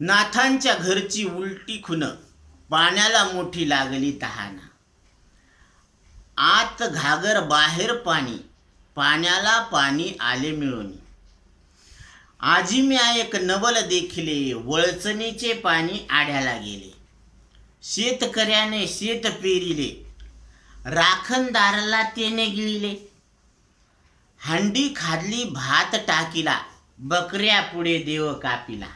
नाथांच्या घरची उलटी खुन पाण्याला मोठी लागली तहाना आत घागर बाहेर पाणी पाण्याला पाणी आले मिळून. आजी म्या एक नवल देखिले वळचणीचे पाणी आढ्याला गेले. शेतकऱ्याने शेत पेरिले राखणदाराला तेने गिळले. हंडी खादली भात टाकीला बकऱ्या पुढे देव कापिला.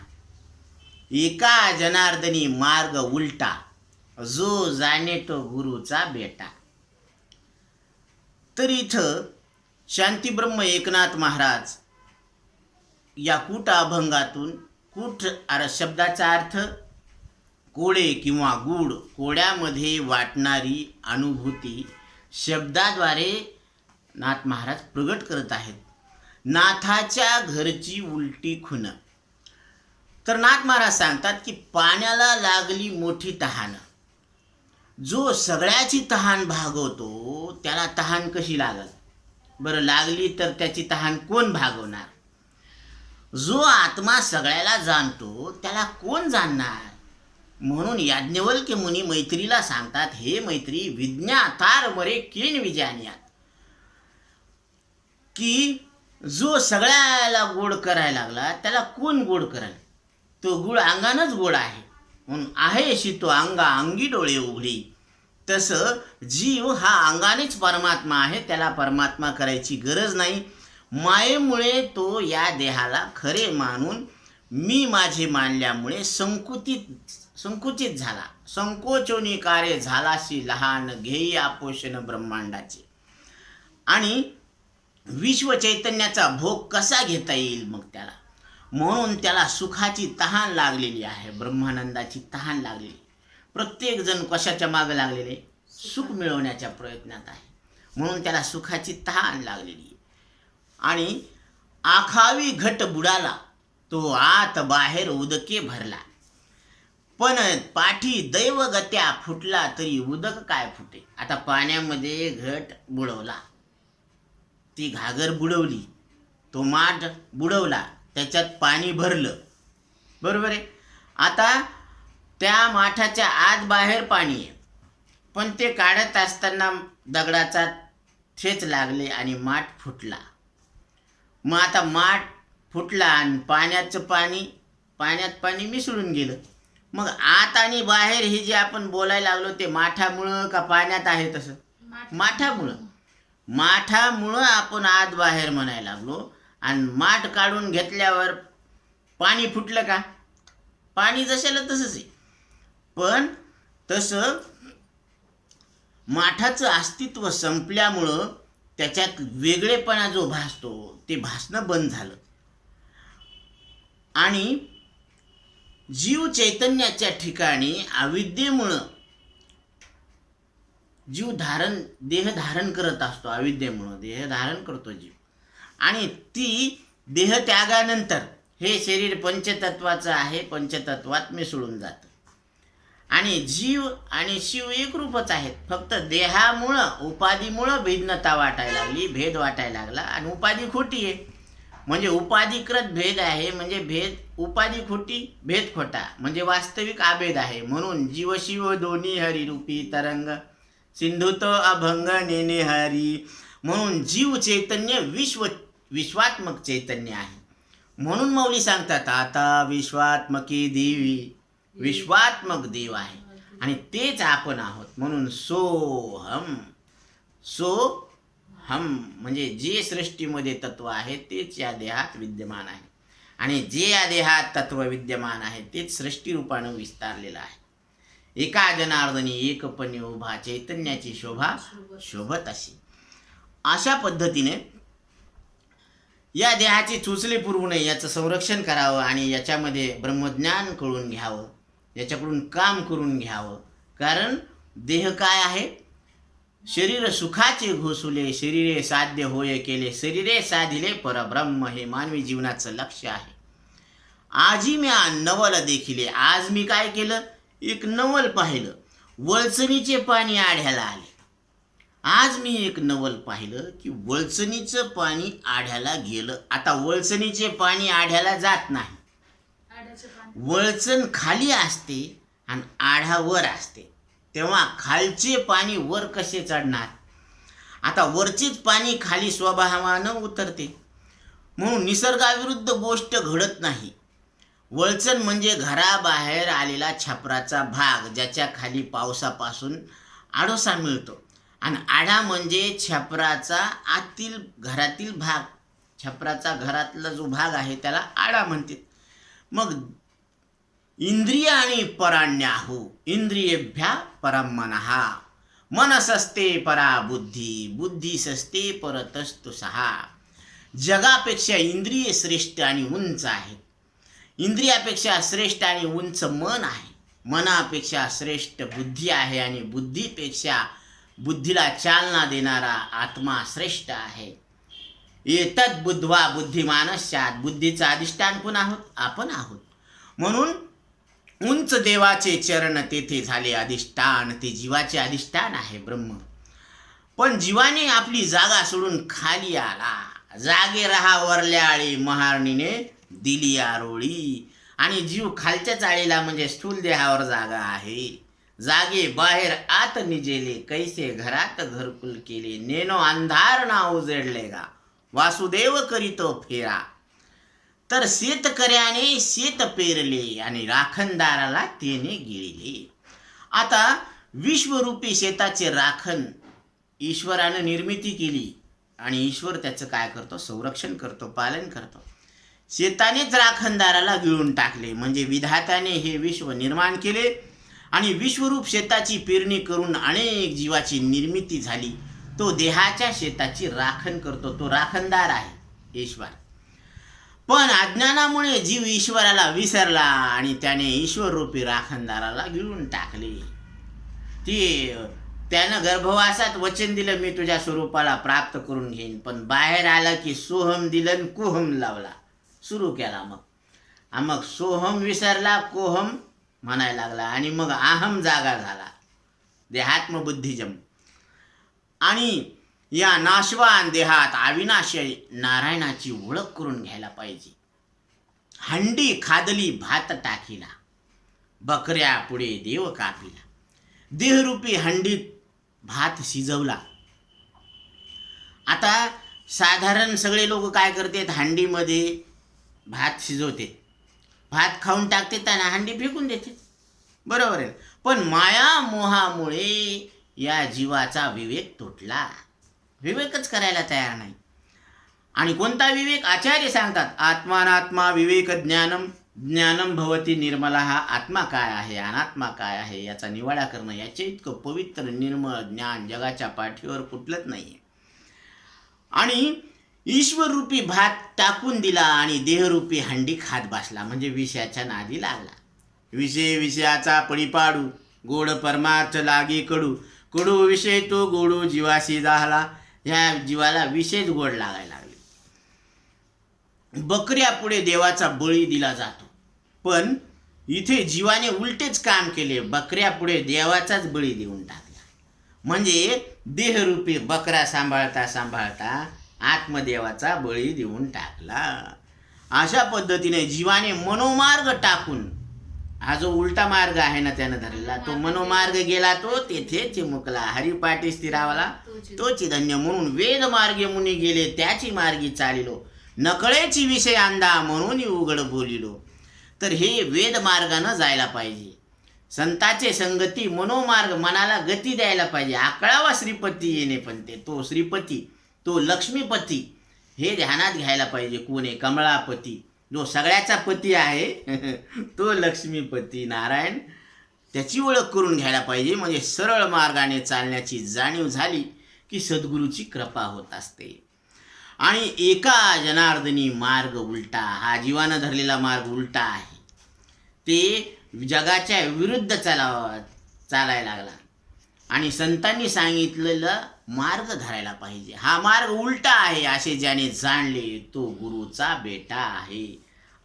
एका जनार्दनी मार्ग उलटा जो जाणे तो गुरुचा बेटा. तर इथं शांतीब्रह्म एकनाथ महाराज या कूट अभंगातून कूट अर शब्दाचा अर्थ कोडे किंवा गूढ कोड्यामध्ये वाटणारी अनुभूती शब्दाद्वारे नाथ महाराज प्रगट करत आहेत. नाथाच्या घरची उलटी खुन तर नाथ महाराज सांगतात की पाण्याला लागली मोठी तहान. जो सगळ्याची तहान भागवतो त्याला तहान कशी लागल? बरं लागली तर त्याची तहान कोण भागवणार? जो आत्मा सगळ्याला जाणतो त्याला कोण जाणणार? म्हणून याज्ञवल्क्य मुनी मैत्रीला सांगतात हे मैत्री विज्ञातार मरे केन विजानियात की जो सगळ्याला गोड करायला लागला त्याला कोण गोड करेल? तो गुळ अंगानच गोड आहे. म्हणून आहे अशी तो अंगा अंगी डोळे उघडी. तसं जीव हा अंगानेच परमात्मा आहे त्याला परमात्मा करायची गरज नाही. मायेमुळे तो या देहाला खरे मानून मी माझे मानल्यामुळे संकुचित संकुचित झाला. संकोचोनी कार्य झालाशी लहान घेई आपोषण ब्रह्मांडाचे. आणि विश्व चैतन्याचा भोग कसा घेता येईल मग त्याला? म्हणून त्याला सुखाची तहान लागलेली आहे ब्रह्मानंदाची तहान लागलेली. प्रत्येक जण कशाच्या मागे लागलेले? सुख मिळवण्याच्या प्रयत्नात आहे. म्हणून त्याला सुखाची तहान लागलेली. आहे आणि आखावी घट बुडाला तो आत बाहेर उदके भरला. पण पाठी दैवगत्या फुटला तरी उदक काय फुटे? आता पाण्यामध्ये घट बुडवला. ती घागर बुडवली. तो माठ बुडवला. त्याच्यात पाणी भरलं. बरोबर आहे? आता त्या माठाच्या आत बाहेर पाणी आहे. पण ते काढत असताना दगडाचा ठेच लागले आणि माठ फुटला. मग आता माठ फुटला आणि पाण्याचं पाणी पाण्यात पाणी मिसळून गेलं. मग आत आणि बाहेर हे जे आपण बोलायला लागलो ते माठामुळं का पाण्यात आहे तसं? माठामुळं. माठामुळं आपण आत बाहेर म्हणायला लागलो. आणि माठ काढून घेतल्यावर पाणी फुटलं का? पाणी जशाला तसंच आहे. पण तसं माठाचं अस्तित्व संपल्यामुळं त्याच्यात वेगळेपणा जो भासतो ते भासणं बंद झालं. आणि जीव चैतन्याच्या ठिकाणी अविद्येमुळं जीव धारण देह धारण करत असतो अविद्येमुळं देह धारण करतो जीव. आणि ती देह त्यागानंतर हे शरीर पंचतत्वाचं आहे पंचतत्वात मिसळून जातं. आणि जीव आणि शिव एकरूपच आहेत. फक्त देहामुळं उपाधीमुळं भिन्नता वाटायला लागली भेद वाटायला लागला आणि उपाधी खोटी आहे. म्हणजे उपाधिकृत भेद आहे म्हणजे भेद उपाधी खोटी भेद खोटा म्हणजे वास्तविक आभेद आहे. म्हणून जीव शिव दोन्ही हरिरूपी तरंग सिंधुत अभंग नेने हरी. म्हणून जीव चैतन्य विश्व विश्वात्मक चैतन्य आहे. म्हणून मौली सांगतात आता विश्वात्मकी देवी विश्वात्मक देव आहे. आणि तेच आपण आहोत. म्हणून सोहम सो हम म्हणजे जे सृष्टीमध्ये तत्व आहे तेच या देहात विद्यमान आहे. आणि जे या देहात तत्व विद्यमान आहे तेच सृष्टीरूपानं विस्तारलेलं आहे. एका जनार्दनी एकपणे उभा चैतन्याची शोभा शोभत अशी अशा पद्धतीने या देहाची चुचले पुरवू नये याचं संरक्षण करावं आणि याच्यामध्ये ब्रह्मज्ञान कळून घ्यावं. याच्याकडून काम करून घ्यावं. कारण देह काय आहे? शरीर सुखाचे घोसुले शरीरे साध्य होय केले शरीरे साधिले परब्रह्म हे मानवी जीवनाचं लक्ष आहे. आजी मी नवल देखिले. आज मी काय केलं? एक नवल पाहिलं. वळचणीचे पाणी आढ्याला आले. आज मी एक नवल पाहिलं की वळचणीचं पाणी आढ्याला गेलं. आता वळचणीचे पाणी आढ्याला जात नाही. वळचण खाली असते आणि आढा वर असते. तेव्हा खालचे पाणी वर कसे चढणार? आता वरचेच पाणी खाली स्वभावानं उतरते. म्हणून निसर्गाविरुद्ध गोष्ट घडत नाही. वळचण म्हणजे घराबाहेर आलेला छपराचा भाग ज्याच्या खाली पावसापासून आडोसा मिळतो. आणि आढा म्हणजे छपराचा आतील घरातील भाग. छपराचा घरातला जो भाग आहे त्याला आडा म्हणते मग इंद्रिय आणि पराण्याहू इंद्रियेभ्या परमनहा मनसस्ते परा बुद्धी बुद्धी सस्ते परतस्तु सहा. जगापेक्षा इंद्रिय श्रेष्ठ आणि उंच आहे. इंद्रियापेक्षा श्रेष्ठ आणि उंच मन आहे. मनापेक्षा श्रेष्ठ बुद्धी आहे आणि बुद्धीपेक्षा बुद्धीला चालना देणारा आत्मा श्रेष्ठ आहे. येतत बुद्धवा बुद्धिमानस्यात बुद्धीचं अधिष्ठान कोण आहोत आपण आहोत. म्हणून उंच देवाचे चरण तेथे झाले अधिष्ठान ते जीवाचे अधिष्ठान आहे ब्रह्म. पण जीवाने आपली जागा सोडून खाली आला. जागे रहा वरल्या आळी महारणीने दिली आरोळी. आणि जीव खालच्या चाळीला म्हणजे स्थूल देहावर जागा आहे. जागे बाहेर आत निजेले कैसे घरात घरकुल केले नेनो अंधार ना उजडलेगा वासुदेव करीतो फेरा. तर शेतकऱ्याने शेत पेरले आणि राखणदाराला तेने गिळले. आता विश्वरूपी शेताचे राखण ईश्वरानं निर्मिती केली आणि ईश्वर त्याचं काय करतो? संरक्षण करतो पालन करतो. शेतानेच राखणदाराला गिळून टाकले म्हणजे विधात्याने हे विश्व निर्माण केले. आणि विश्वरूप शेताची पेरणी करून अनेक जीवाची निर्मिती झाली. तो देहाच्या शेताची राखण करतो. तो राखणदार आहे ईश्वर. पण अज्ञानामुळे जीव ईश्वराला विसरला आणि त्याने ईश्वररूपी राखणदाराला गिळून टाकले. ती त्यानं गर्भवासात वचन दिलं मी तुझ्या स्वरूपाला प्राप्त करून घेईन. पण बाहेर आलं की सोहम दिलं कोहम कुहम लावला. सुरू केला मग. मग सोहम विसरला कोहम म्हणायला लागला. आणि मग अहम जागा झाला. देहात्मबुद्धिजम. आणि या नाशवान देहात अविनाशी नारायणाची ओळख करून घ्यायला पाहिजे. हंडी खादली भात टाकीला. बकऱ्या पुढे देव कापिला. देहरूपी हंडीत भात शिजवला. आता साधारण सगळे लोक काय करतात? हंडीमध्ये भात शिजवते भात खाऊन टाकते त्यांना हंडी फेकून देते. बरोबर आहे पण माया मोहामुळे या जीवाचा विवेक तुटला. विवेकच करायला तयार नाही. आणि कोणता विवेक? आचार्य सांगतात आत्मानात्मा विवेक ज्ञानम ज्ञानम भवती निर्मला. हा आत्मा काय आहे? अनात्मा काय आहे? याचा निवाडा करणं याचे इतकं पवित्र निर्मळ ज्ञान जगाच्या पाठीवर कुठलंच नाही आणि ईश्वररूपी भात टाकून दिला आणि देहरूपी हंडी खात बसला. म्हणजे विषयाच्या नादी लागला. विषय विषयाचा पडिपाडू गोड परमार्थ लागे कडू. कडू विषय तो गोडू जीवाशी झाला. ह्या जीवाला विषयच गोड लागायला लागले. बकऱ्या पुढे देवाचा बळी दिला जातो. पण इथे जीवाने उलटेच काम केले. बकऱ्या पुढे देवाचाच बळी देऊन टाकला. म्हणजे देहरूपी बकरा सांभाळता सांभाळता आत्मदेवाचा बळी देऊन टाकला. अशा पद्धतीने जीवाने मनोमार्ग टाकून हा जो उलटा मार्ग आहे ना त्यानं धरलेला तो मनोमार्ग गेला. तो तेथे चिमुकला. हरिपाठी स्थिरावला. तोची धन्य म्हणून वेद मार्गे मुनी गेले त्याची मार्गी चालिलो. नकळेची विषय अंदा म्हणून उघड बोलिलो. तर हे वेद मार्गानं जायला पाहिजे. संताचे संगती मनोमार्ग मनाला गती द्यायला पाहिजे. आकळावा श्रीपती येणे पण ते. तो श्रीपती तो लक्ष्मीपती. हे ध्यानात घ्यायला पाहिजे कोण आहे? कमळापती. जो सगळ्याचा पती आहे तो लक्ष्मीपती. नारायण त्याची ओळख करून घ्यायला पाहिजे. म्हणजे सरळ मार्गाने चालण्याची जाणीव झाली की सद्गुरूची कृपा होत असते. आणि एका जनार्दनी मार्ग उलटा. हा जीवानं धरलेला मार्ग उलटा आहे. ते जगाच्या विरुद्ध चालावा चालायला लागला. आणि संतांनी सांगितलेलं मार्ग धरायला पाहिजे. हा मार्ग उलटा आहे असे ज्याने जाणले तो गुरुचा बेटा आहे.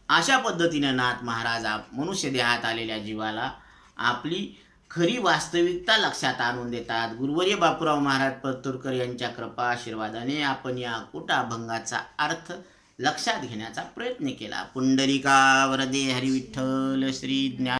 अशा पद्धतीनं नाथ महाराज आप मनुष्य देहात आलेल्या जीवाला आपली खरी वास्तविकता लक्षात आणून देतात. गुरुवर्य बापूराव महाराज परतुरकर यांच्या कृपा आशीर्वादाने आपण या कुटाभंगाचा अर्थ लक्षात घेण्याचा प्रयत्न केला. पुंडरिका वरदे हरिविठ्ठल श्री ज्ञान